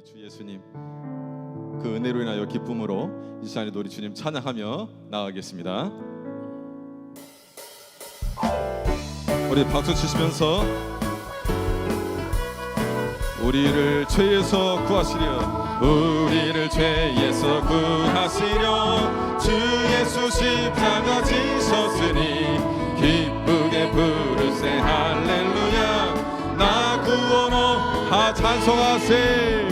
우리 주 예수님 그 은혜로 인하여 기쁨으로 이 시간에도 우리 주님 찬양하며 나아가겠습니다. 우리 박수 치시면서 우리를 죄에서 구하시려 우리를 죄에서 구하시려 주 예수 십자가 지셨으니 기쁘게 부르세. 할렐루야. 나 구원호 하 찬송하세 찬송하세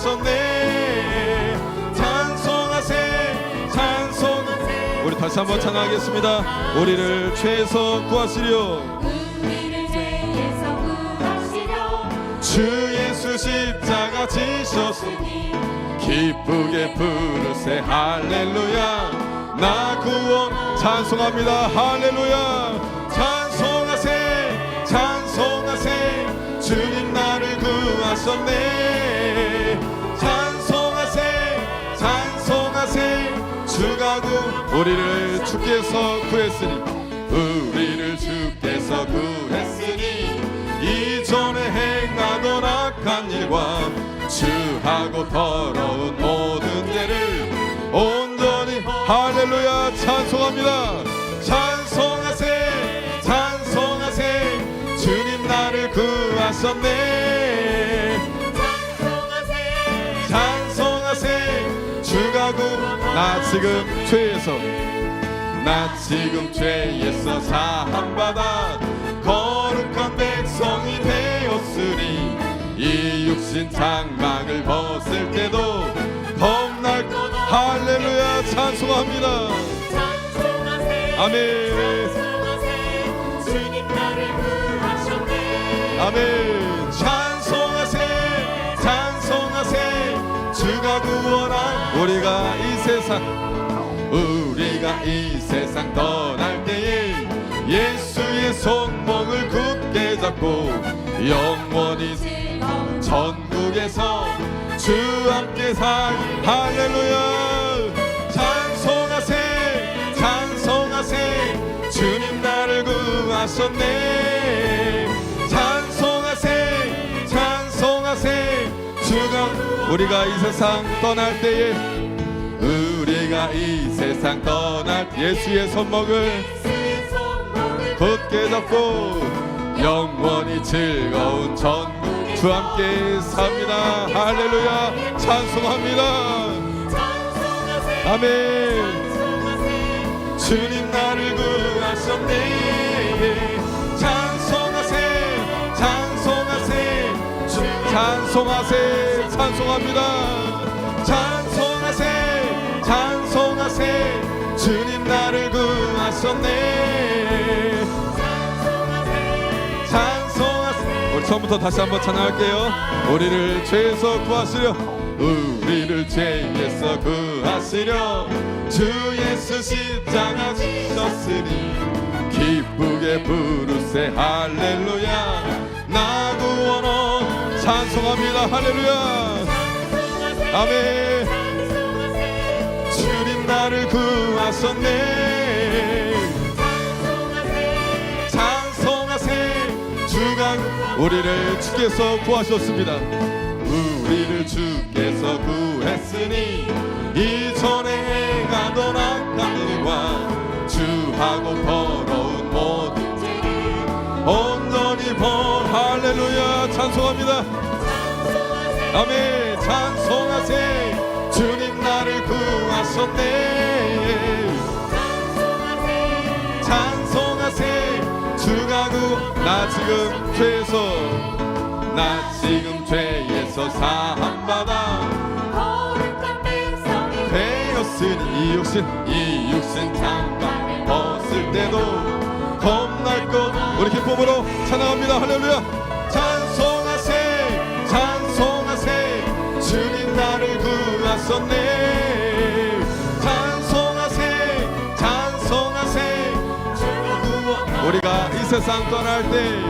하셨네 찬송하세. 찬송하세. 우리 다시 한번 찬양하겠습니다. 우리를 죄에서 구하시려 우리를 죄에서 구하시려 주 예수 십자가 지셨으니 기쁘게 부르세. 할렐루야. 나 구원 찬송합니다. 할렐루야 우리를 주께서 구했으니 우리를 주께서 구했으니 이전에 행하던 악한 일과 주하고 더러운 모든 죄를 온전히 할렐루야 찬송합니다. 찬송하세 찬송하세. 주님 나를 구하셨네 나 지금 죄에서 나 지금 죄에서 사함받아 거룩한 백성이 되었으니 이 육신 장막을 벗을 때도 겁날 것. 할렐루야 찬송합니다. 찬송하세 아멘. 찬송하세 주님 나를 구하셨네. 아멘. 찬송하세 찬송하세 주가 구원한 우리가 이 세상 떠날 때에 예수의 손목을 굳게 잡고 영원히 전국에서 주 함께 살 할렐루야. 찬송하세 찬송하세. 주님 나를 구하셨네. 찬송하세 찬송하세. 주가 우리가 이 세상 떠날 때에 우리가 이 세상 떠날 예수의 손목을 굳게 잡고 영원히 즐거운 전국 주 함께 삽니다. 할렐루야. 찬송합니다. 아멘. 주님 나를 구하셨네. 찬송하세 찬송하세 주 찬송하세 찬송합니다 찬송하세 주님 나를 구하셨네. 찬송하세 우리 처음부터 다시 한번 찬양할게요. 우리를 죄에서 구하시려 우리를 죄에서 구하시려. 주 예수 십자가 지셨으니 기쁘게 부르세. 할렐루야. 나 구원어 찬송합니다. 할렐루야. 아멘 나를 구하셨네. 찬송하세. 주가 우리를 주께서 구하셨습니다. 우리를 주께서 구했으니 이전에 행하던 악한 일과 주하고 더러운 모든 죄를 온전히 벌 할렐루야 찬송합니다. 아멘 찬송하세. 주님 나를 구하셨네 찬송하세 주가 구나 지금 죄에서 나 지금 죄에서 사함받아. 거룩한 백성이 되었으니 이 육신 이 육신 장갑을 벗을 때도 겁날 것. 우리 기쁨으로 찬양합니다. 할렐루야. 찬송하세 찬송하세 주님 나를 구하셨네 세상 떠날 때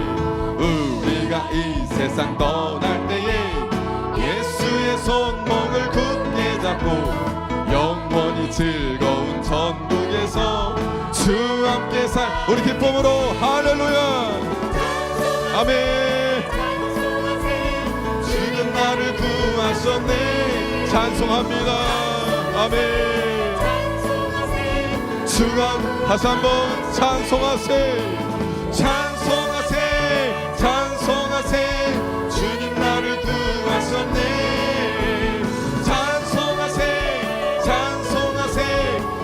우리가 이 세상 떠날 때에 예수의 손목을 굳게 잡고 영원히 즐거운 전국에서 주 함께 살 우리 기쁨으로. 할렐루야. 아멘. 주는 나를 구하셨네. 찬송합니다. 아멘. 주가 다시 한번 찬송하세 찬송하세 찬송하세. 주님 나를 구하셨네. 찬송하세 찬송하세.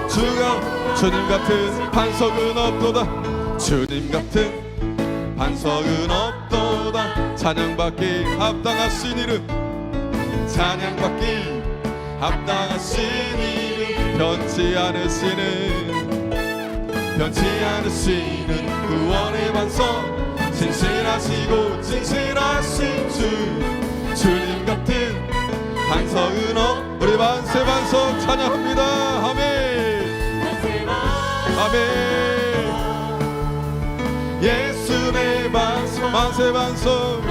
주가 주님 같은 반석은 없도다. 주님 같은 반석은 없도다. 찬양받기 합당하신 이름. 찬양받기 합당하신 이름. 변치 않으시는 변치 않으시는 구원의 반석. 진실하시고 진실하신 주. 주님 같은 반석은 없 우리 만세 반석 찬양합니다. 아멘. 아멘. 예수의 반석 만세 반석.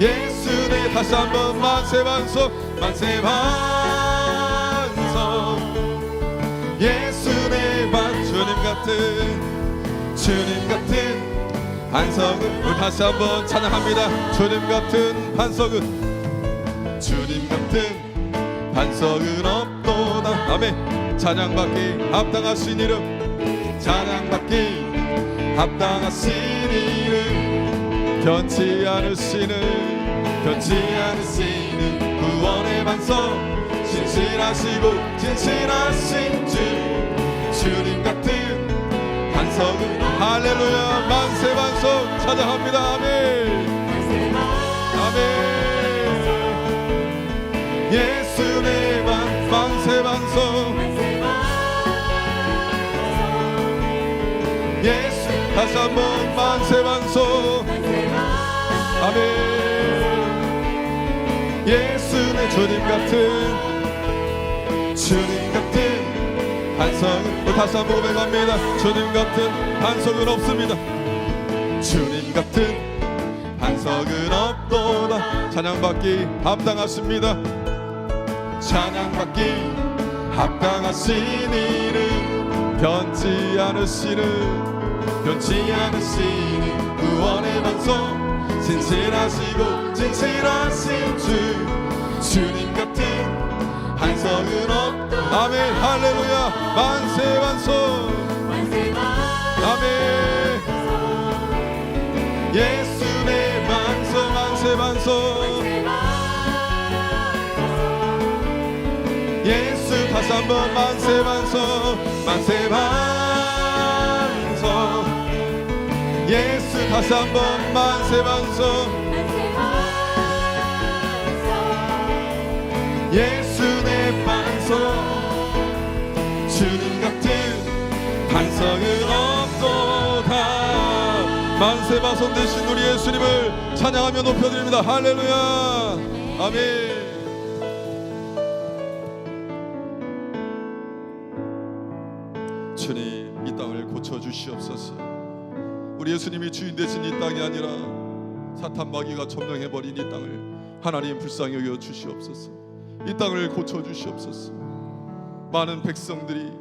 예수의 다시 한번 만세 반석 만세 반석 같은 주님 같은 반석은 우리 다시 한번 찬양합니다. 주님 같은 반석은 주님 같은 반석은 없도다. 아멘. 찬양받기 합당하신 이름 찬양받기 합당하신 이름 변치 않으시는 변치 않으시는 구원의 반석. 진실하시고 진실하신 주 주님 같은 반석은 할렐루야. 만세 반석 찬양합니다. 아멘. 아멘. 예수의 반 만세 반석 예수 다시 한번 만세 반석 아멘. 예수의 주님 같은 주님 같은 반석은 또 다시 한번 고백합니다. 주님 같은 반석은 없습니다. 주님 같은 반석은 없도다. 찬양받기 합당하십니다. 찬양받기 합당하신 이름 변치 않으시는 변치 않으시는 구원의 반석. 진실하시고 진실하신 주 주님 반석은 없 아멘. 할렐루야. 만세 반석 아멘. 예수의 반석 만세 반석 예수 다시 한번 만세 반석 만세 반석 예수 다시 한번 만세 반석 예수 내 반석 주님 같은 반석은 없도다 만세 반석 되신 우리 예수님을 찬양하며 높여드립니다 할렐루야 아멘 주님 이 땅을 고쳐 주시옵소서. 우리 예수님이 주인 되신 이 땅이 아니라 사탄 마귀가 점령해 버린 이 땅을 하나님 불쌍히 여겨 주시옵소서. 이 땅을 고쳐 주시옵소서. 많은 백성들이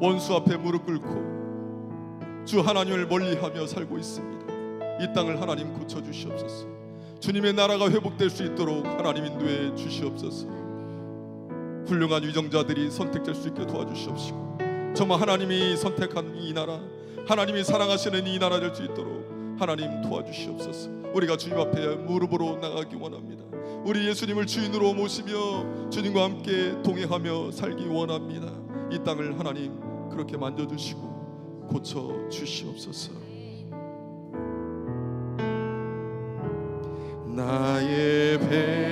원수 앞에 무릎 꿇고 주 하나님을 멀리하며 살고 있습니다. 이 땅을 하나님 고쳐 주시옵소서. 주님의 나라가 회복될 수 있도록 하나님 인도해 주시옵소서. 훌륭한 위정자들이 선택될 수 있게 도와주시옵시고 정말 하나님이 선택한 이 나라 하나님이 사랑하시는 이 나라 될 수 있도록 하나님 도와주시옵소서 우리가 주님 앞에 무릎으로 나가기 원합니다 우리 예수님을 주인으로 모시며 주님과 함께 동행하며 살기 원합니다. 이 땅을 하나님 그렇게 만져주시고 고쳐 주시옵소서. 나의 백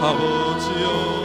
아버지여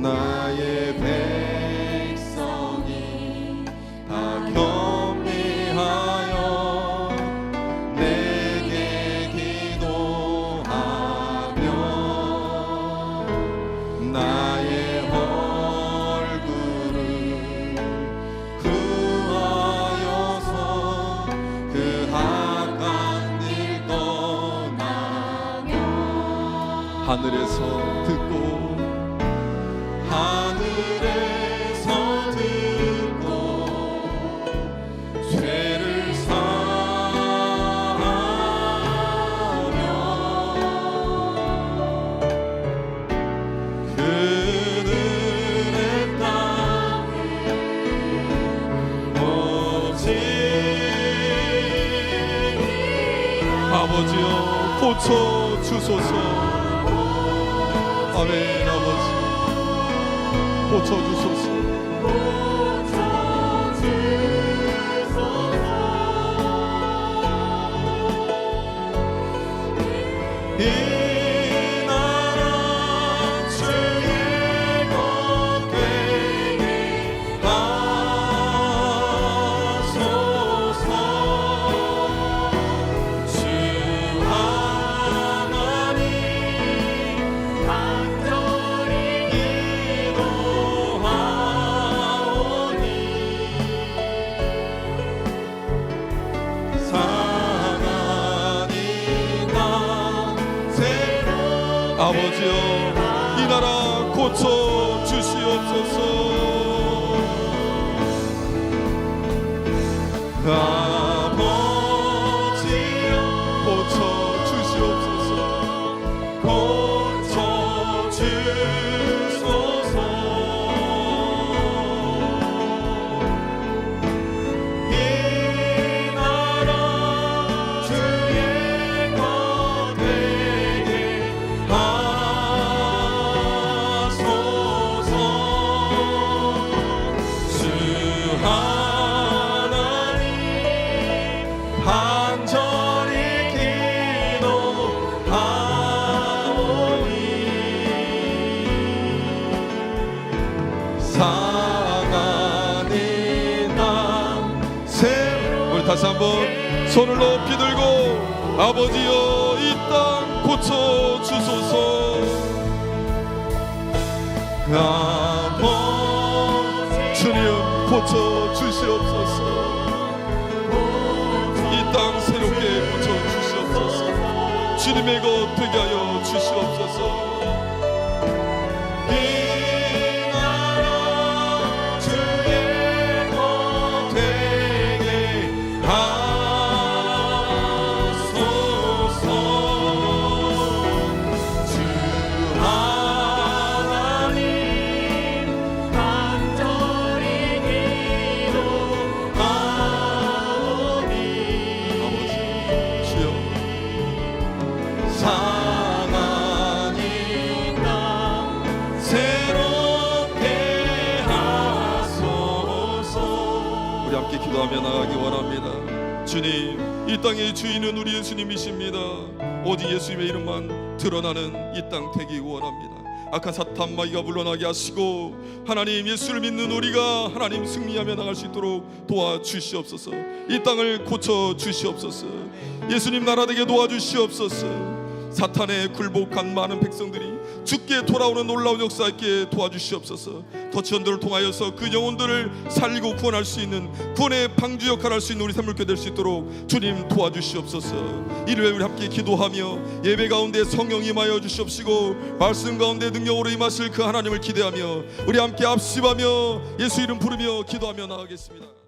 나의 백성이 다 겸비하여 내게 기도하며 나의 얼굴을 구하여서 그 악한 일 떠나며 하늘에서 듣고 고쳐 주소서. 아멘 아버지. 고쳐 주소서 아버지여 이 땅 고쳐 주소서. 아버지 주님 고쳐 주시옵소서. 이 땅 새롭게 고쳐 주시옵소서. 주님의 것 되게 하여 주시옵소서 기도하며 나가기 원합니다. 주님 이 땅의 주인은 우리 예수님이십니다. 오직 예수님의 이름만 드러나는 이 땅 되기 원합니다. 악한 사탄 마귀가 물러나게 하시고 하나님 예수를 믿는 우리가 하나님 승리하며 나갈 수 있도록 도와주시옵소서. 이 땅을 고쳐 주시옵소서. 예수님 나라 되게 도와주시옵소서 사탄에 굴복한 많은 백성들이 죽게 돌아오는 놀라운 역사 있게 도와주시옵소서. 더 지원들을 통하여서 그 영혼들을 살리고 구원할 수 있는 구원의 방주 역할을 할 수 있는 우리 삶을게 될수 있도록 주님 도와주시옵소서. 이를 우리 함께 기도하며 예배 가운데 성령 임하여 주시옵시고 말씀 가운데 능력으로 임하실 그 하나님을 기대하며 우리 함께 합심하며 예수 이름 부르며 기도하며 나가겠습니다